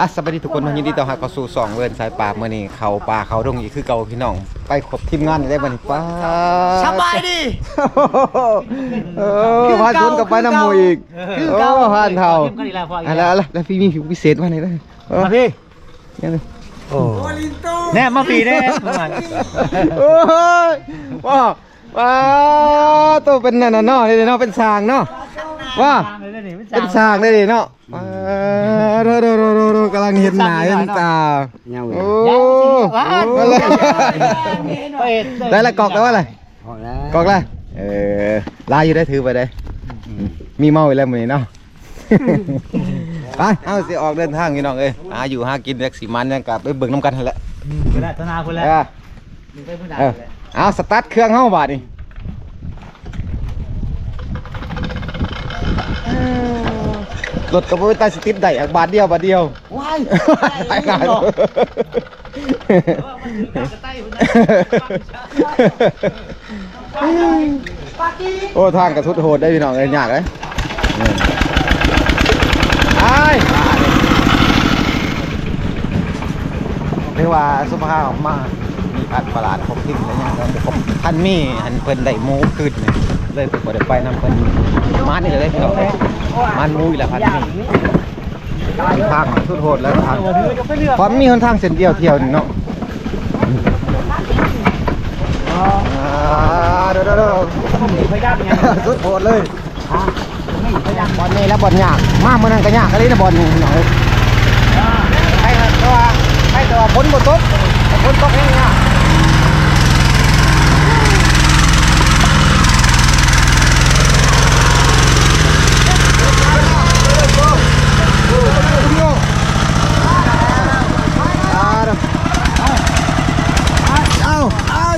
อะสวัสดีทุกคนยินดีต้อนรับเข้าสู่สองเวิร์นสายป่าเมื่อนี้เขาป่าเขาดงอีกคือเก่าพี่น้อง ไปครบทีมงานได้บัดนี้ป้าสบายดีเออพาชวนกับไปน้ำมูอีกคือโอ้เก่าผ่านเท่าเข้มกันอีกแล้วพออีกอะแล้วไรอะไรแล้วพี่มีผิวพิเศษมาไหนได้เออมาพี่ยังไงโอ้แน่มาปีแน่ประมาณโอ้ยว้า ว้าตัวเป็นนั่นน่ะเนาะนี่เนาะเป็นสร้างเนาะว่าเป็นสร้างได้ดิเนาะมาเด้อเด้อเด้อเด้อเด้อกำลังเห็นหน้าเห็นตาโอ้โหได้ละกอกแล้วว่าอะไรกอกแล้วเออลายอยู่ได้ถือไปได้ มีเมาอีกแล้วมื้อนี้เนาะไปเอาสิออกเดินทางพี่น้องเอ้ยหาอยู่หากินแท็กซี่มันยังกลับไปเบิ่งน้ำกันหั่นแหละคุณแล้วธนาคุณแล้วเออ มึงไปพูดด่าเออเอาสตาร์ทเครื่องเฮาบาดนี่รถก็บ่เป็นตาสิติดได้อะบาทเดียวบาทเดียว ว้ายไปงานโอ้ทางกระทุดโหดได้พี่น้องเลยยากเลยไอ้เรียกว่าสุภาพออกมามี พัดประหลาดผมทิ้งแล้วยังแต่ผมพันมีอันเพิ่นได้หมูขึ้นเนี่ยเลยเพิ่นบ่ได้ไปนำเพิ่นมานี่เลยพี่น้องมันหมูอีกแล้วพันมีทางสุดโหดแล้วทางเพราะมีหนทางเส้นเดียวเที่ยวนี่เนาะอ่าเดี๋ยวเดี๋ยวเดี๋ยวพยายามไงสุดโหดเลยบอลนี่แล้วบอลยากมากมันนั่นก็ยากก็เลยนะบอลนี่หน่อยใครตัวใครตัวพ้นบนตกพ้นตกเองเนี่ยเอาเอา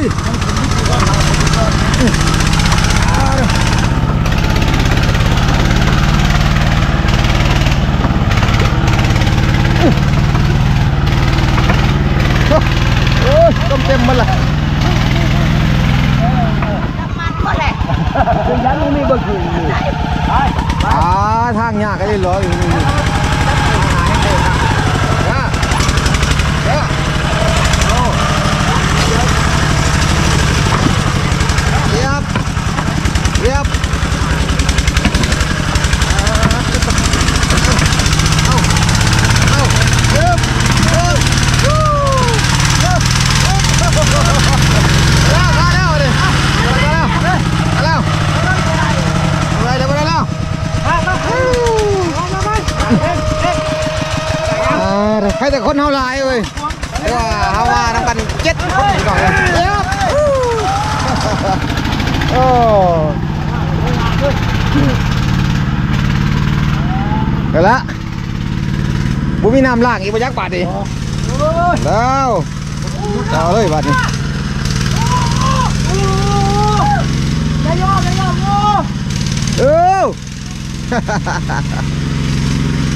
โอ้ยต้มเต็มมันละ คือยันมึงมีเบอร์คือ อ่าทางยากก็ได้ร้อยู่นี่เรียบเรียบเอาเอาเรียบเรียบวู้เรียบแล้วมาแล้วดิมาแล้วมาแล้วอะไรเดี๋ยวมาแล้ว อ่าใครแต่คนเฮาหลายเว้ยแต่ว่าเฮาว่านํกัน เจ็ดคนพี่น้องเอ้ยโอ้เดี๋ยวละบุมีน้ำล้างอีกบ่ยักบาดดิแล้วเอาเลยบาดนี้เออ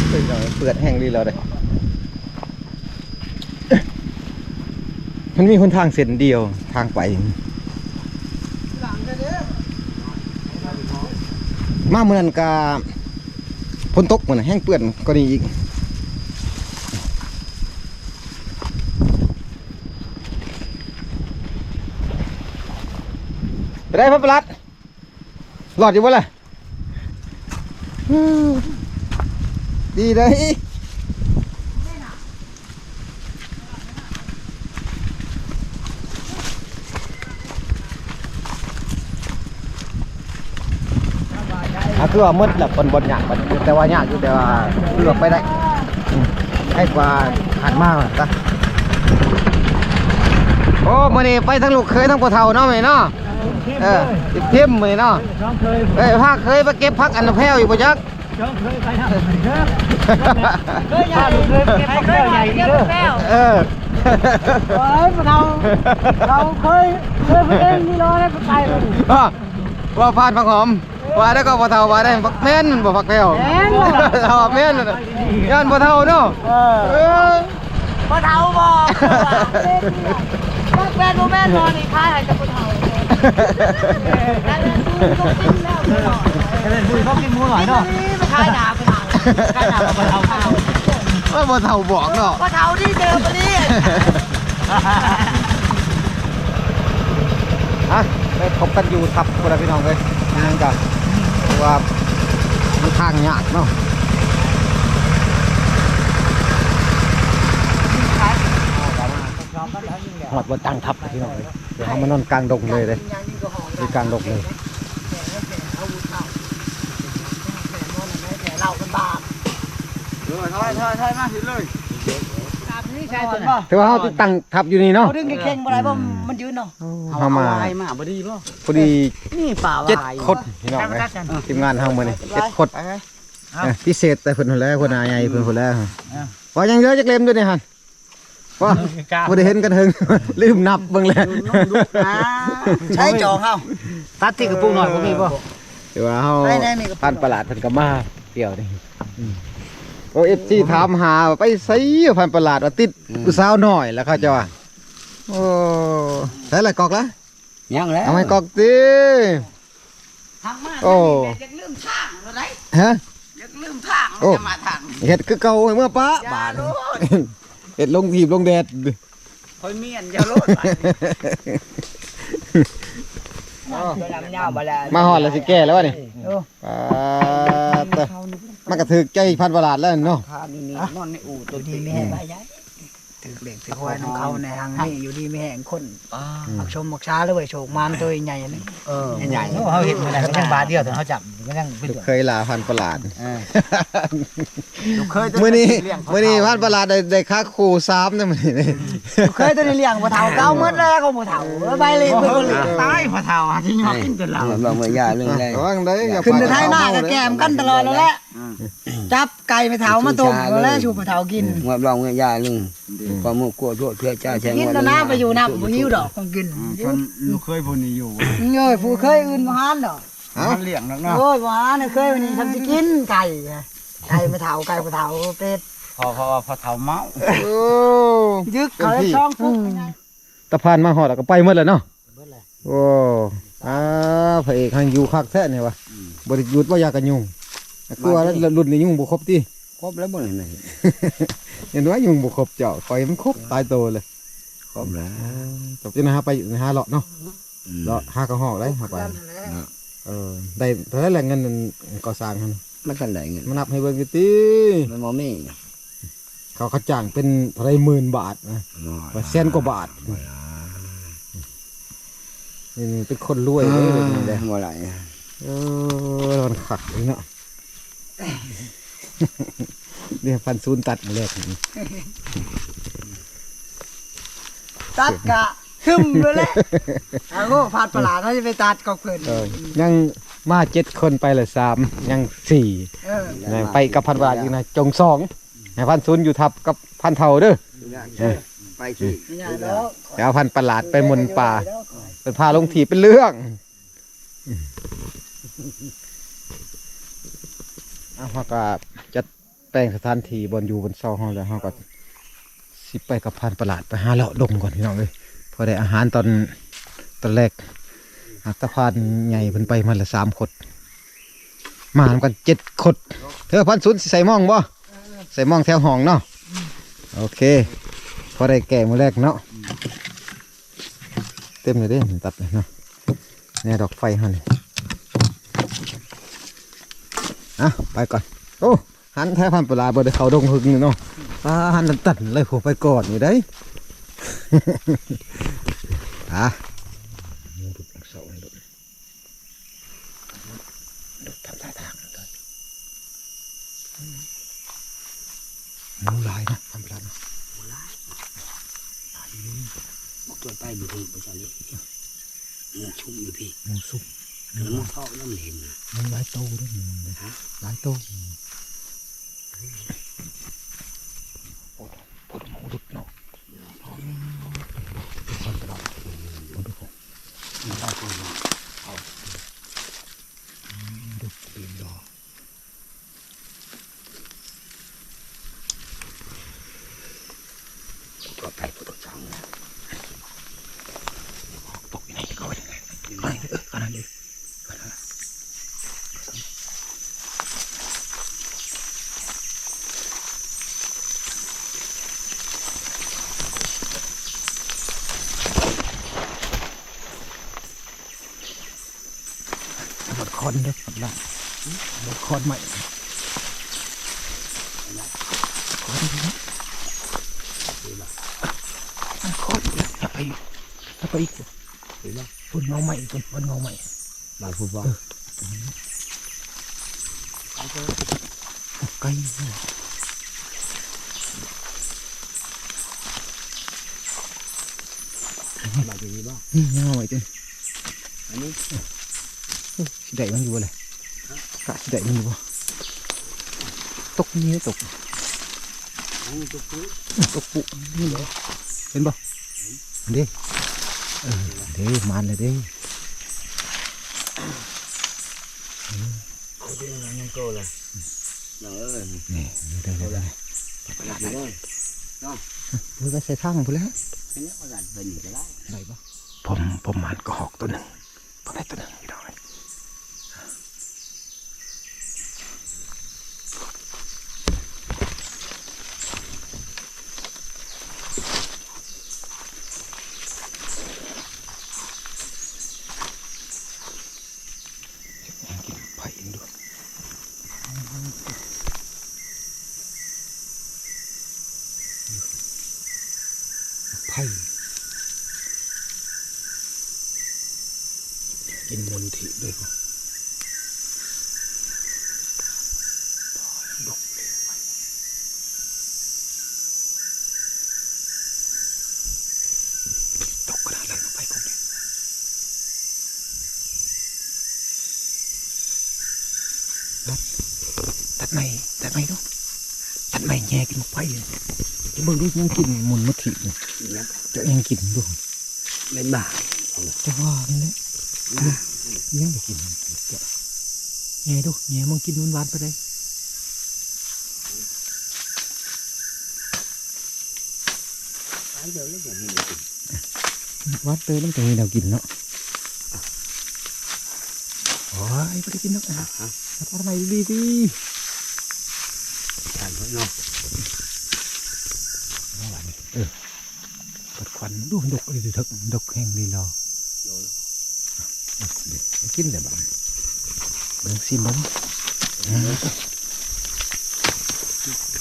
เปิดเอาเปิดแห้งดีแล้วเลย มันมีคนทางเส้นเดียวทางไป มาเมื่อนั้นกาพ้นตกเหมือนแห้งเปื้อนก็นี่อีกไปได้พระประหลัดหลอดอยู่บ่ล่ะอืมดีเลยอะ คือว่ามืดแหละคนบนยากบัดนี้แต่ว่ายากอยู่แต่ว่าเลือกไปได้อืมให้กว่าหันมากซะโอ้มื่อนี้ไปทั้งลูกเคยทั้งปะเทาเนาะแม่เนาะเออติดเทียมมือเนาะน้องเคยเอ้ยภาคเคยไปเก็บพักอันแพ้วอยู่บ่จักน้องเคยไปทำเคยใหญ่เคยเก็บเคยใหญ่เด้อเออเฮ้ยเราเราเคยเคยไปเล่นนี่เราได้ไปเลยว่าว่าพานผักหอม ว่าได้ก็บ่เท่าว่าได้ผักแม่นมันบ่ผักแพ้วแม่นบ่เอาแม่นน่ะย้อนบ่เท่าเนาะเออเออปะเทาบอกว่าแฟนโมแม่นอนนี่ค่ายให้จะปะเทานั่นเลยคือต้องกินแล้วเล่นบุยเขากินหมูหน่อยเนาะนี่มาค่ายหนาไปหนาค่ายหนาปะเทาข้าวว่าบ่เท่าบอกเนาะพอเท่าที่เจอพอดีฮะไปพบกันอยู่ทับคนละพี่น้องเลยนั่นกัน ว่ามันทางยากเนาะหอดบนตั้งทับพี่น้องเลยเดี๋ยวเขามานอนกลางดงเลยเลยที่กลางดงเลยเราเป็นบาป นี่ใช่ตัวบ่ถือว่าเขาที่ตั้งทับอยู่นี่เนาะเขาดึงในเข่งบ่ได้บ่มันยืนเนาะเขามามาบ่ดีบ่พอดีนี่ป่าเจ็ดวายคนพี่น้องเลยทีมงานเฮามาเนี่ยเจ็ดคนเอ้ยพิเศษแต่เพิ่นคนแรกคนอาใหญ่เพิ่นคนแรกว่ายังเยอะจักเล่มด้วยเนี่ยฮันว่าบ่ได้เห็นกันเถิงลืมนับเบิ่งแล้วใช้จองเฮาตัดที่กระปุกหน่อยบ่มีบ่ถือว่าเฮาได้ได้นี่ก็ผ่านประหลาดเพิ่นก็มาเดี่ยวนี่ อืมโอ้ FC ถามหาว่าไปไสผ่านประหลาดว่าติดผู้สาวน้อยแล้วเขาจะว่าโอ้ใส่ละกอกละยังแล้วเอาไม้กอกติทางมาโอ้อยากลืมทางบ่ได้ฮะอยากลืมทางโอ้จะมาทางเฮ็ดคือเก่าเมื่อป้าบาดเฮ็ดลงทีบลงแดดคอยเมียนอย่าโลดไปตัวดำยาวบ่แล้วมาฮอดแล้วสิแก้แล้ววะนี่โอ้ปาดเด้อ มันก็ถึกใจพันประหลาดแล้วเนาะพานี่นี่นอนในอู่ตัวดีไม่แห้งไปย้าย ถือเหล็กถือควายน้ำเขาในทางนี้อยู่ดีไม่แห้งคนมักชมมักช้าเลยเว้ยโฉกมามตัวใหญ่ๆนี่เออใหญ่เฮาเห็นมื้อนั้นก็ยังบาทเดียวแต่เฮาจับก็ยังเป็นเคยลาพันประหลาดเออเคยมื้อนี้มื้อนี้พันประหลาดได้ได้ค่าครูซ้ำนะมื้อนี้เคยตัวนี้เลี้ยงบ่เฒ่าเก่าหมดแล้วก็บ่เฒ่าใบเลยเพิ่นก็เลี้ยงตายบ่เฒ่าหาที่ยอดกินแต่เหล้าเราบ่ยาเรื่องแรกระวังได้อย่าขึ้นแต่ท้ายหน้าก็แกมกันตลอดแล้วแหละจับไก่ไปเฒ่ามาต้มแล้วแหละชูไปเฒ่ากินงวดลองยาเรื่องความมุกกลัวโทษเพื่อจ้าแช่งกินแล้วนะไปอยู่น้ำบ่หิวดอกของกินลูกเคยผู้นี้อยู่เอ้ยผู้เคยอื่นบ่หานดอกมันเลี้ยงนักเนาะโอ้ยบ่หานเคยวันนี้ทำสิกินไก่ไก่ไปเฒ่าไก่ไปเฒ่าเป็ดพอพอพอเฒ่าเมาโอ้ยึกเขาเลยช่องฟุกตะพานมาฮอดแล้วก็ไปหมดแล้วเนาะโอ้อ่าพระเอกหันอยู่คักแท้นี่วะบ่ได้หยุดบ่อยากกันยุ่งคือว่าแล้วรุ่นนี้ยุ่งบ่ครบติ ครบแล้วบ่นี่เห็นว่ายุ่งบ่ครบเจ้าคอยมันครบตายโตเลยครบแล้วจบจะนะฮะไปนะฮะเลาะเนาะเลาะหากระหอกได้หาไปเออได้เท่าไหร่แหละเงินนั่นก่อสร้างหั่นมันกันได้เงินมานับให้เบิ่งอยู่ติมันบ่มีเขาเขาจ้างเป็นเท่าไหรหมื่นบาทนะว่าแสนกว่าบาทนี่นี่เป็นคนรวยเลยนี่แหละบ่ไหลเออมันขักเลยเนาะ เนี่ยพันซูนตัดมาแรกนี่ตัดกะคึมเลยแหละอาโก้พาดประหลาดเขาจะไปตัดก็เพิ่นเออยังมาเจ็ดคนไปเลยสามยังสี่เออยังไปกับพันบาทอยู่นะจงสองให้พันซูนอยู่ทับกับพันเท่าเด้อไปขี้ไม่ใช่แล้วเดี๋ยวเอาพันประหลาดไปมนต์ป่าเป็นพาลงถีบเป็นเรื่อง อะเขาก็จะแต่งสถานที่บนอยู่บนเสาห้องแล้วเขาก็สิไปกับพันประหลาดไปหาเลาะดงก่อนพี่น้องเลยพอได้อาหารตอนตอนแรกหากตะพานใหญ่เพิ่นไปมันละสามคนมาทำกันเจ็ดคนเธอพันศูนย์ใส่หมองบ่ใส่หมองแถวห้องเนาะโอเค พอได้แก่มือแรกเนาะเต็มเลยเด้ตัดเลยเนาะเนี่ยดอกไฟฮะนี่ อะไปก่อน โอ้หันแท้พันปลาบ่ได้เขาดงหึงนี่เนาะอ่าหันตันเลยผมไปก่อนอยู่ได้อะหมูดุดเสาให้ดุดดุดทำท่าทางเลยหมูลายนะพันปลาเนาะ ตัวไปอยู่พี่บ่ใช่นี่หมูชุ่มอยู่พี่ หมูสุก แล้วมันเข้าน้ำเห็นนะ หมูหลายโตด้วยหมูเลยหลายโตโอ้โหหมูดุดเนาะพันปลาหมูดุด มันเข้าตัวมา ดุดเปลี่ยนดอก ตัวไปตัวสองนะ ตกอยู่ไหนเขาไปไหนขนาดนี้เออขนาดนี้ อนเด้อครับละ รถคอนใหม่คอนดีนะมันคอนอีกแล้วอย่าไปอย่าไปอีกเห็นไกลเนี่ยบางทีบ้างนี่เงาใหม่จนอันนี้สิได้มันอยู่บ่เลยกะสิได้มันอยู่บ่ตกนี่ตกอันนี้ตัวผู้ตกปุนี่เลยเห็นบ่เด้เออเด้มันเลยเด้เอาที่นั่นยังโตเลยน้องเอ้ยนี่เด้เด้เด้ไปรับเลยเพื่อไปใส่ข้างพุ่นแล้วเป็นแล้วก็ดันเป็นอีกแล้วได้บ่ผมผมมันก็หอกตัวหนึ่งผมได้ตัวหนึ่งพี่น้องเลยกินไผ่ดูไผ่ กินมนทิด้วยก็ดกเลยไปดกขนาดนั้นไปของเนี่ยตัดตัดไม่ตัดไม่ดูตัดไม่แง่กินไปเลยจะ เบิ่งดูยังกินมนมทิเลยนะจะยังกินดูเป็นบ้าจะว่านี่แหละยังไปกินแง่ดูแง่มึงกินมันหวานไปเลยไปเดี๋ยวแล้วอย่างนี้หวานเลยน้ำตรงนี้เรากินเนาะโอ้ยไม่ได้กินเนาะอะฮะทำไมดีดีทานเนาะ เออปัดควันดูดกเลยดูทึกดกแห้งดีรอโยนเดี๋ยวกินเดี๋ยวบ้างเบิ่งซิมบ้าง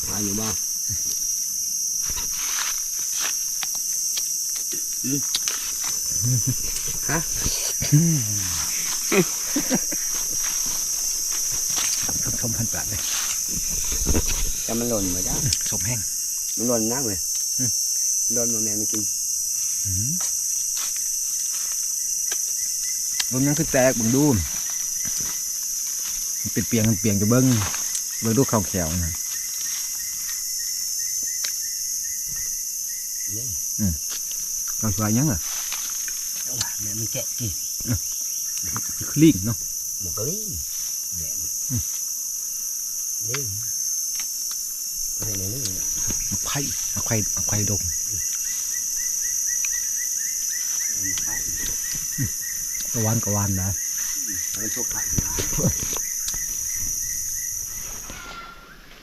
มาอยู่บ้างสมสมพันปลาเลยจะมันหล่นมาจ้าสมแห้งมันหล่นนักเลย หล่นมาแม่ไม่กินบนนั้นคือแตกเบิ่งดูมันเป็นเปียงมันเปียงจะเบิ้งเบิ้งดูข้าวแขวนะนี่ข้าวสวยยังอะแม่ไม่แกะกินคลิงเนาะหมกกะลี่แดงนี่อะไรในนี้มาไผ่มาไผ่มาไผ่ดงกะวานกะวานนะมันพวกไข่นะ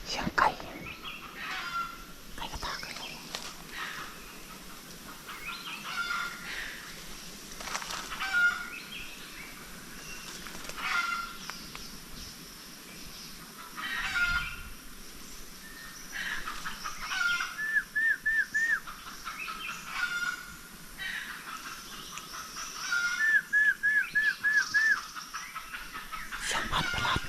เสียงไก่ไก่กระตากเลย เสียงพันประหลาด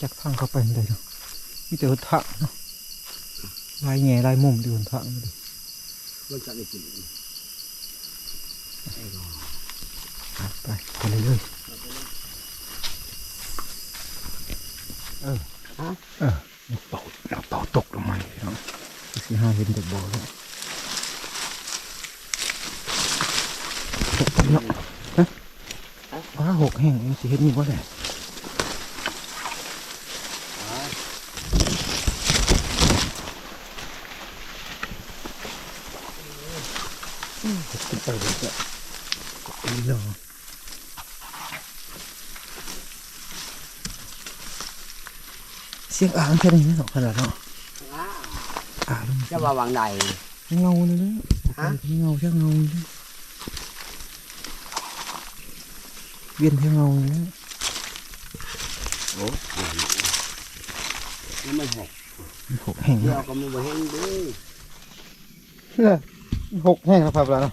จักทางเข้าไปได้เนาะมีแต่หนทางเนาะลายแง่ลายมุมที่หนทางนี่ดิมันจะได้กินไปไปเรื่อยๆเออเออน้ำเป่าน้ำเป่าตกลงมาเลยเนาะสิห้าเห็นเด็กบ่แล้วตกเนาะฮะว้าหกแห้งเองสิเห็นมีบ่แหละ ขึ้นไปเลยจ้ะนี่เนาะเสียงอ่างแค่นี้เนาะขนาดเนาะอ่างจะว่าวางใดเงาเลยนะฮะเงาแค่เงาเลยเวียนแค่เงาเลยนะโอ้นี่มันหกหกแห้งเดียเนาะวก็มันบ่เห็นดิหกแห้งแล้วครับแล้วเนาะ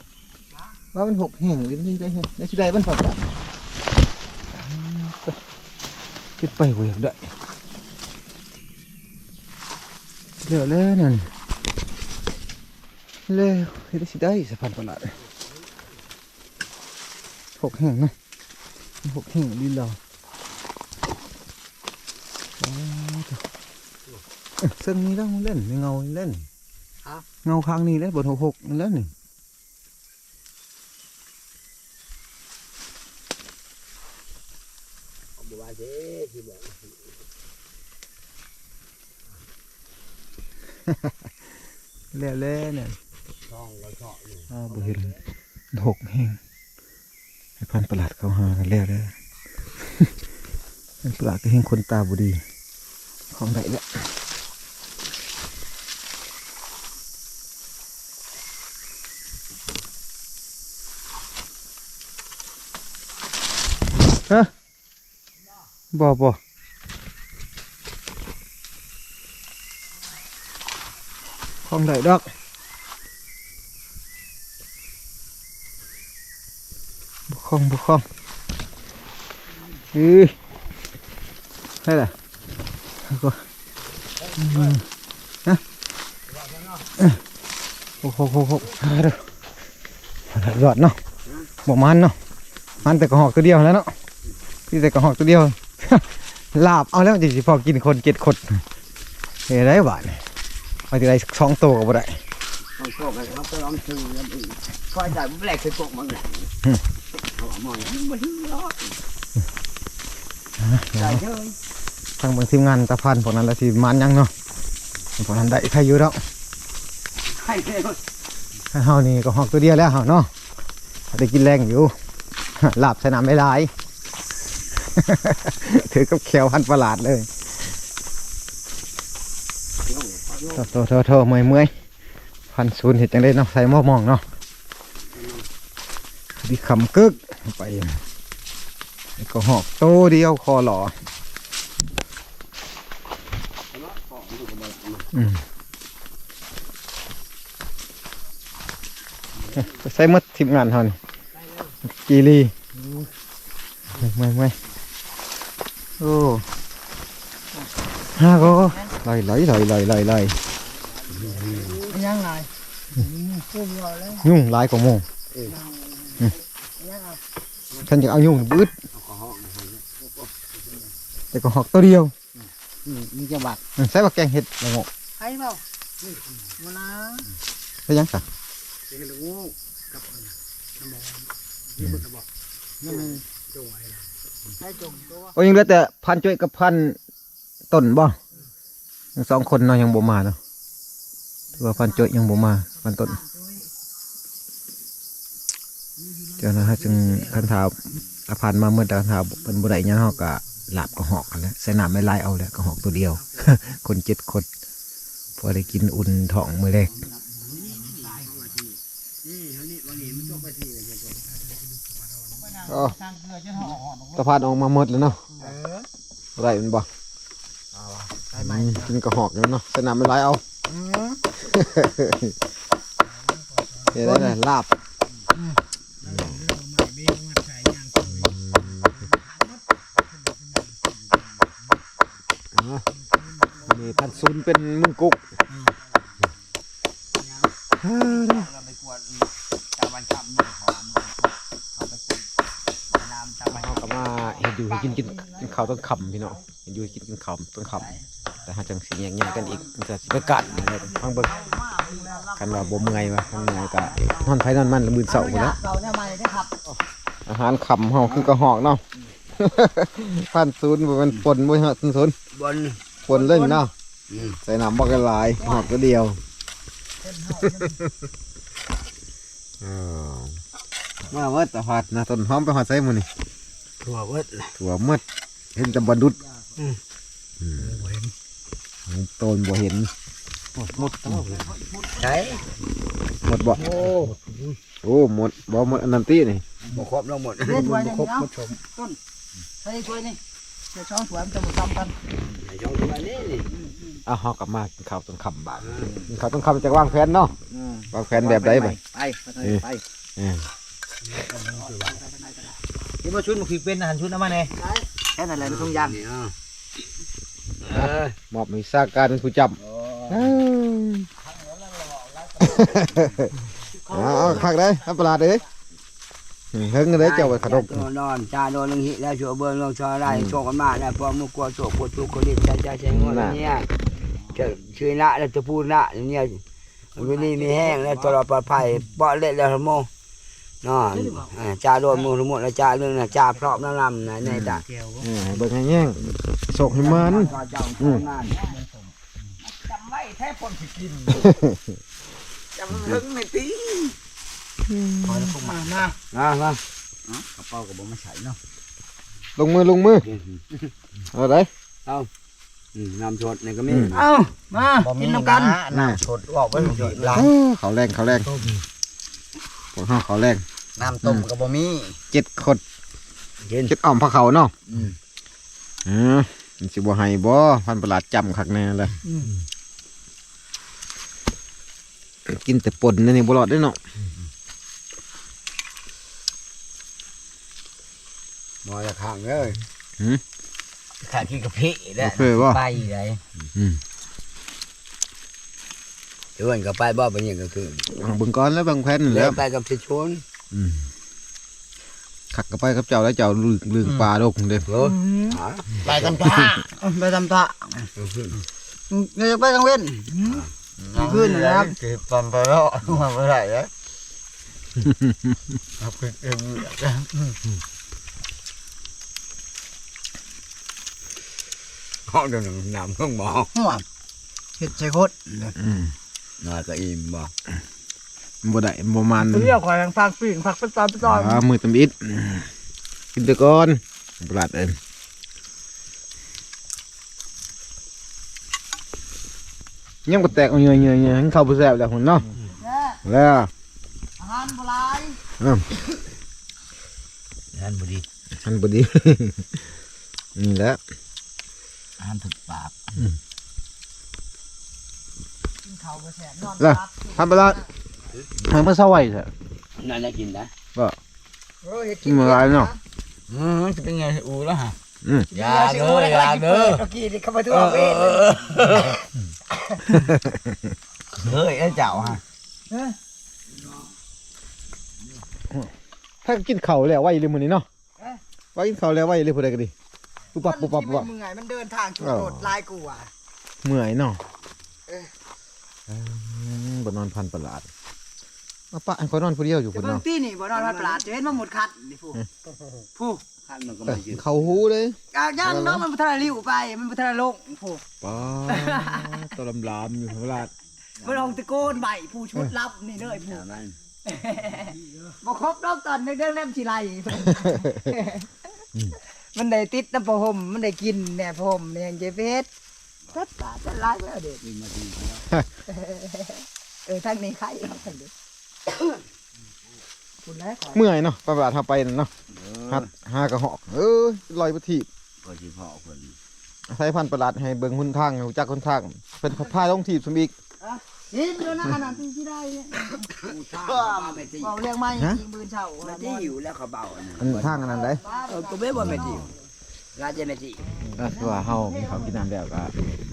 ว่ามันหกแห้งหรือนี่ได้แห้งได้ที่ได้มันฝักแบบขึ้นไปเวียงได้ เร็วเลยนั่นเร็วเฮ็ดสิได้สะพานประหลาดหกแห่งนะหกแห่งลีลาว้าวเจ้าเส้นนี้ต้องเล่นเงาเล่นเงาข้างนี้เล่นบนหกหกเล่นหนี่เอบวาเด้ที่บอก เล่นเล่นเนี่ยช่องก็ช่องอยู่อ้าวบ่เห็นหกแห่งให้พันประหลาดเขาหากันแล้วเลยพันประหลาดก็เห็นคนตาบุดีของไหนเนี่ยฮะบ่บ่ ของไหนดอกบุคองบุคองอือให้ล่ะแล้วก็อืมนะเอ้ยโอ้โหโอ้โหเอาเด้อรอดเนาะบ่มันเนาะมันแต่กระหอกตัวเดียวแล้วเนาะพี่แต่กระหอกตัวเดียวลาบเอาแล้วจะสิพอกินคนเจ็ดคนเฮ้ยได้บาทเนี่ ยเอาที่ไรสองตัวก็บ่ได้ต้องโชคให้เขาไปลองซื้อกันอีกคอยได้แปลกคือกกมันแหละเอาหน่อยมันบ่ถึงหรอกได้เด้อทางเบางทีมงานตะพันพวกนั้นละสิมันยังเนาะพวกนั้นได้ใครอยู่แล้วให้เด้อให้เฮานี่ก็หอกตัวเดียวแล้วเฮาเนาะได้กินแรงอยู่หลับสนามไม่ลาย ถือกับแขวพันประหลาดเลย โทษโทษโทษโทเมื่อยเมื่อยพันศูนย์เห็ดจังได้เนาะใส่หม้อมองเนาะดีคำกึกไปก็หอกโตเดียวคอหล่อไปใส่หมดทีมงานเฮานี่กีรีไม่ไม่โอ้ ฮาก็ลอยลอยลอยลอยลอยลอยยังไงพูดว่าแล้วยุ่งหลายกว่าโมงฉันจะเอายุ่งบืดแต่ก็หอกตัวเดียวมีจะบักอืมใส่บักแกงเห็ดละงกให้เปล่ามานะใช่ยังสะเห็นแล้วงูกับน้ำมันนี่บ่บอกยังจงไว้นะให้จงตัวโอ้ยังเหลือแต่พันจ้อยกับพัน ต้นบ่ทั้งสองคนเนาะยังบ่มาเนาะถือว่าพันจ้อยยังบ่มาพันต้นเจ้านะฮะจึงคันถาอาพานมาเมื่อแต่คันถาเป็นบุได้หยังเฮาก็หลับก็หอกกันแล้วใส่น้ำไม่ลายเอาแล้วก็หอกตัวเดียว คนเจ็ดคนพอได้กินอุ่นท้องมื้อแรกอ๋อสร้างเกลือจะห่อห่อตะพานออกมาหมดแล้วเนาะเออไรมันบ่ใช่ไหม อืมกินกระหอกแล้วเนาะสนามไม่รเอาเดี๋ยวได้เลยลาบนี่พันซุนเป็นมึงกุ๊กเราไปกวนตะวันคำนี่หอมเขาไปกินน้ำตะวันขาก็มาเห็นอยู่กินกินกินขาต้นคำพี่เนาะเห็นอยู่กินกินข้าต้องขำ แต่หาจังสีแยกๆกันอีกมันจะสิไปกัดเลยฟังเบิ่งกันว่าบ่เมื่อยวะมันเมื่อยก็นอนไผนอนมันละมื้อเช้าพุ่นล้วเราเนี่ยมาได้ครับอาหารคำเฮาคือกระหอกเนาะ พันศูนย์บ่มันปนบ่ฮะศูนย์บนปนเล่นเนาะใส่น้ำบ่กันหลายหอกก็เดียวอ๋อมาเวิดตะหัดนะต้นหอมไปหอดใส่มื้อนี่ถั่วเวิดถั่วหมืดเห็นแต่บ่ดุดอืม ตนบ่เห็นหมดใช่หมดบ่โอ้โอ้หมดบ่หมดอันนั้นตินี่บ่ครบเราหมดเล่นถ้วยนี่เนาะต้นใส่ถ้วยนี่เดี๋ยวช้อนถ้วยมันจะมาซ้ำกันช่องตัวนี้นี่อ้าวเฮากลับมากินข้าวต้นคำบาดกินข้าวต้นคำจะวางแผนเนาะวางแผนแบบใดบ่ไปไปเออที่มาชุดมันคือเป็นอาหารชุดน้ำมันเองแค่นั้นแหละไม่ต้องย่างนี่อะเออ มอบให้สร้างการเป็นผู้จำเอาเอาคักได้ทำประหลาดเลยเฮิงได้เจ้าไว้ขนมตัวนอนชาโดนลงหิแล้วชัวเบิ่งลงชอได้โชคกันมาแล้วพอมุกลัวโชคปวดทุกข์คนนี้ใจใจใจงวดเนี่ยจะชื่อละแล้วจะพูดละเนี่ยวันนี้มีแห้งแล้วตลอดปลอดภัยเปาะเล็ดแล้วทั้งโม นอนจ่าโดนมือทั้งหมดแล้วจ่าเรื่องน่ะจ่าพร้อมน้ำลำนะในตาเกี่ยวเออให้เบิ่งให้แย่งโศกให้มันอืมจำไว้แท้คนสิกินจำลึงในปีขอแล้วพวกมาหน้าอะมากระเป๋ากับบ่มาใส่เนาะลงมือลงมือเอาได้อืมน้ำชดนี่ก็มีอืมเอ้ามากินน้ำกันน่ะชดออกไว้หมดละเออเขาแรงเขาแรงพวกเฮาเขาแรง น้ำต้มกับบ่มีเจ็ดคนกินเจ็ดอ่อมพระเขาเนาะอืมอือมันสิบ่ให้บ่พันประหลาดจำคักแน่เลยกินแต่ป่นนี่นี่บ่รอดได้เนาะมอจะข้างเลยขาดที่กะปิแล้วโอเคบ่ไปเลยอืมชวนก็ไปบ่ไปเนี่ยก็คือเอาเบิ่งก่อนแล้วเบิ่งแผนนี่แหแล้ล้ววไปกับสิชวนอืม ขักก็ไปกับเจ้าแล้วเจ้าลืมลืมปลาดกเด้โอ้หาไปทำท่าไปทำท่าเดี๋ยวไปกลางเว้นขึ้นนะครับเก็บตอนไปแล้วมาเมื่อไหร่แล้วเอาไปเอ็มห้องเดินน้ำเครื่องหมอหัวเห็ดใจโคตรอืมน่าก็อิ่มบ่ บ่ได้บ่มันเรียกคอยฟักปีกฟักไปตอนไปตอนอ่ามือตำอิดกินแต่ก่อนประหลาดเอิ้นยังบ่แตกเอาเหงื่อเหงื่อเหงื่อให้เข้าบ่แซ่บแล้วหุ่นเนาะแล้วอาหารโบราณนั่นบ่ดีอันบ่ดีนี่แหละอาหารถึกปากกินข้าวไปแสบนอนล่ะทำไปละ ทางภาษาไว้แท้นั่นได้กินนะเออเห็ดกินมื้อหลายเนาะอืมจะเป็นไงอูแล้วฮะอืมอย่าเด้ออย่าเด้อเมื่อกี้นี่เขาไปทั่วเวทเฮ้ยไอ้เจ้าฮะถ้ากินข้าวแล้วไว้เลยมื้อนี้เนาะว่ากินข้าวแล้วไว้เลยผู้ใดก็ดีปุ๊บปั๊บปุ๊บปั๊บปุ๊บปั๊บมึงไงมันเดินทางชุดโดดลายกูอะเมื่อยเนาะเออเออบ่นอนพันประหลาด เอาปะอันคอยนอนผู้เดียวอยู่จะพุ่นเบิ่งเนาะตีนี่บ่นอนมาปลาดจะเห็นมาหมดคัดนี่ผู้ผู้ขั้นมันก็เอ้ไม่ยกินเข้าหูเลยกาย่างน้องมันพัฒนาริ้วไปมันพัฒนาลงผู้ป้าตัวลำลามอยู่ประหลาดมันลงตะโกนใบผู้ชุดลับนี่เลยผู้อย่ามันบ่ครบดอกตอนนึกเรื่องเล่มสิไร มันได้ติดน้ำผ้าห่มมันได้กินแหน่ผ้าห่มแหน่งเจเพชรตัดตาจะลายแล้วเด็ดกินมาทีเออทางนี้ใครเอาทางนี้ คุณแล้วขอเมื่อยเนาะประหลาดทาไปนั่นเนาะฮัดหากระหอก เออลอยไปทีบก็สิพ่อคนใช้พันประหลาดให้เบิ่งหุ่นทางให้รู้จักคนทางเป็นพาต้องทีบสมอีกนี่มันโดนขนาดที่ที่ได้เนี่ยกูท่าไม่ตีเอาเรื่องไม่ฮะยิงปืนเช่าไม่ตีอยู่แล้วเขาเบาอันนั้นอันทางอันนั้นได้เออก็ไม่ว่าไม่ตีราชนาทีก็คือว่าเฮามีข้าวกินน้ำแล้วก็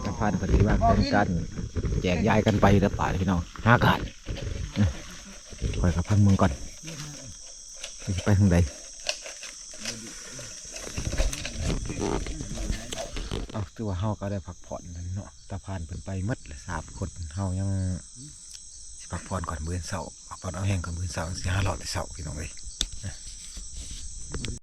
สะพานปฏิวัติเป็นกันแจกย้ายกันไปเด้อป่าเด้อพี่น้องหากันนะ คอยกับพังมึงก่อนไปทางใดเอาตัวเฮาก็ได้พักผ่อนเนาะตะพานเป็นไปมัดสามคนเฮายังพักผ่อนก่อนเมืออเสาร์พักผ่อนเอาแห้งก่อนเมืออเสาสี่ห้าหลอดเสาร์พี่น้องเลย